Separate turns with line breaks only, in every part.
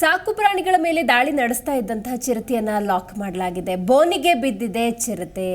ಸಾಕು ಪ್ರಾಣಿಗಳ ಮೇಲೆ ದಾಳಿ ನಡೆಸ್ತಾ ಇದ್ದಂತಹ ಚಿರತೆಯನ್ನ ಲಾಕ್ ಮಾಡಲಾಗಿದೆ. ಬೋನಿಗೆ ಬಿದ್ದಿದೆ ಚಿರತೆ.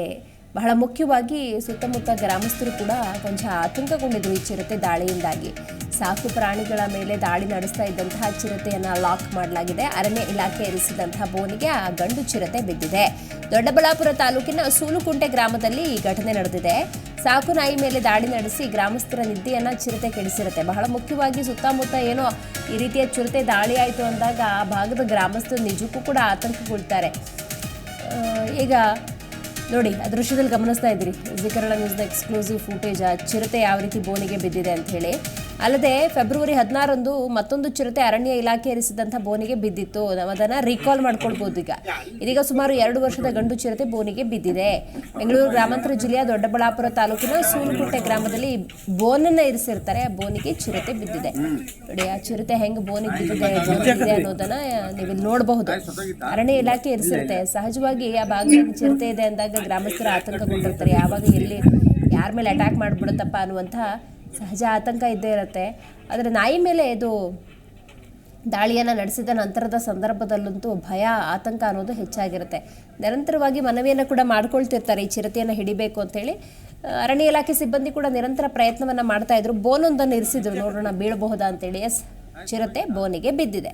ಬಹಳ ಮುಖ್ಯವಾಗಿ ಸುತ್ತಮುತ್ತ ಗ್ರಾಮಸ್ಥರು ಕೂಡ ಕೊಂಚ ಆತಂಕಗೊಂಡಿದ್ರು ಈ ಚಿರತೆ ದಾಳಿಯಿಂದಾಗಿ. ಸಾಕು ಪ್ರಾಣಿಗಳ ಮೇಲೆ ದಾಳಿ ನಡೆಸ್ತಾ ಇದ್ದಂತಹ ಚಿರತೆಯನ್ನ ಲಾಕ್ ಮಾಡಲಾಗಿದೆ. ಅರಣ್ಯ ಇಲಾಖೆ ಇರಿಸಿದಂತಹ ಬೋನಿಗೆ ಆ ಗಂಡು ಚಿರತೆ ಬಿದ್ದಿದೆ. ದೊಡ್ಡಬಳ್ಳಾಪುರ ತಾಲೂಕಿನ ಸೂಲುಕುಂಟೆ ಗ್ರಾಮದಲ್ಲಿ ಈ ಘಟನೆ ನಡೆದಿದೆ. ಸಾಕು ನಾಯಿ ಮೇಲೆ ದಾಳಿ ನಡೆಸಿ ಗ್ರಾಮಸ್ಥರ ನಿದ್ದೆಯನ್ನ ಚಿರತೆ ಕೆಡಿಸಿರುತ್ತೆ ಬಹಳ ಮುಖ್ಯವಾಗಿ ಸುತ್ತಮುತ್ತ ಏನೋ ಈ ರೀತಿಯ ಚಿರತೆ ದಾಳಿ ಆಯಿತು ಅಂದಾಗ ಆ ಭಾಗದ ಗ್ರಾಮಸ್ಥರು ನಿಜಕ್ಕೂ ಕೂಡ ಆತಂಕಗೊಳ್ತಾರೆ. ಈಗ ನೋಡಿ, ಆ ದೃಶ್ಯದಲ್ಲಿ ಗಮನಿಸ್ತಾ ಇದ್ದೀರಿ. ಜಿ ನ್ಯೂಸ್ ನ್ಯೂಸ್ನ ಎಕ್ಸ್ಕ್ಲೂಸಿವ್ ಫೂಟೇಜ್, ಆ ಚಿರತೆ ಯಾವ ರೀತಿ ಬೋನಿಗೆ ಬಿದ್ದಿದೆ ಅಂತ ಹೇಳಿ. ಅಲ್ಲದೆ ಫೆಬ್ರವರಿ ಹದಿನಾರಂದು ಮತ್ತೊಂದು ಚಿರತೆ ಅರಣ್ಯ ಇಲಾಖೆ ಇರಿಸಿದಂಥ ಬೋನಿಗೆ ಬಿದ್ದಿತ್ತು. ನಾವು ಅದನ್ನು ರೀಕಾಲ್ ಮಾಡ್ಕೊಳ್ಬೋದು ಈಗ. ಇದೀಗ ಸುಮಾರು ಎರಡು ವರ್ಷದ ಗಂಡು ಚಿರತೆ ಬೋನಿಗೆ ಬಿದ್ದಿದೆ. ಬೆಂಗಳೂರು ಗ್ರಾಮಾಂತರ ಜಿಲ್ಲೆಯ ದೊಡ್ಡಬಳ್ಳಾಪುರ ತಾಲೂಕಿನ ಸೂಲುಕುಟ್ಟೆ ಗ್ರಾಮದಲ್ಲಿ ಬೋನನ್ನ ಇರಿಸಿರ್ತಾರೆ. ಆ ಬೋನಿಗೆ ಚಿರತೆ ಬಿದ್ದಿದೆ. ನೋಡಿ, ಆ ಚಿರತೆ ಹೆಂಗೆ ಬೋನಿಗೆ ಬಿದ್ದಿದೆ ಬೋನಿಗಿದೆ ಅನ್ನೋದನ್ನು ನೀವು ನೋಡಬಹುದು. ಅರಣ್ಯ ಇಲಾಖೆ ಇರಿಸಿರುತ್ತೆ ಸಹಜವಾಗಿ ಆ ಭಾಗದಲ್ಲಿ ಚಿರತೆ ಇದೆ ಅಂದಾಗ ಗ್ರಾಮಸ್ಥರು ಆತಂಕಗೊಂಡಿರ್ತಾರೆ. ಯಾವಾಗ ಎಲ್ಲಿ ಯಾರ ಮೇಲೆ ಅಟ್ಯಾಕ್ ಮಾಡಿಬಿಡುತ್ತಪ್ಪ ಅನ್ನುವಂಥ ಸಹಜ ಆತಂಕ ಇದ್ದೇ ಇರುತ್ತೆ. ಆದರೆ ನಾಯಿ ಮೇಲೆ ಇದು ದಾಳಿಯನ್ನು ನಡೆಸಿದ ನಂತರದ ಸಂದರ್ಭದಲ್ಲಂತೂ ಭಯ, ಆತಂಕ ಅನ್ನೋದು ಹೆಚ್ಚಾಗಿರುತ್ತೆ. ನಿರಂತರವಾಗಿ ಮನವಿಯನ್ನು ಕೂಡ ಮಾಡ್ಕೊಳ್ತಿರ್ತಾರೆ, ಈ ಚಿರತೆಯನ್ನು ಹಿಡಿಬೇಕು ಅಂತೇಳಿ. ಅರಣ್ಯ ಇಲಾಖೆ ಸಿಬ್ಬಂದಿ ಕೂಡ ನಿರಂತರ ಪ್ರಯತ್ನವನ್ನು ಮಾಡ್ತಾ ಇದ್ರು. ಬೋನೊಂದನ್ನು ಇರಿಸಿದ್ರು. ನೋಡೋಣ ಬೀಳಬಹುದಾ ಅಂತೇಳಿ. ಎಸ್, ಚಿರತೆ ಬೋನಿಗೆ ಬಿದ್ದಿದೆ.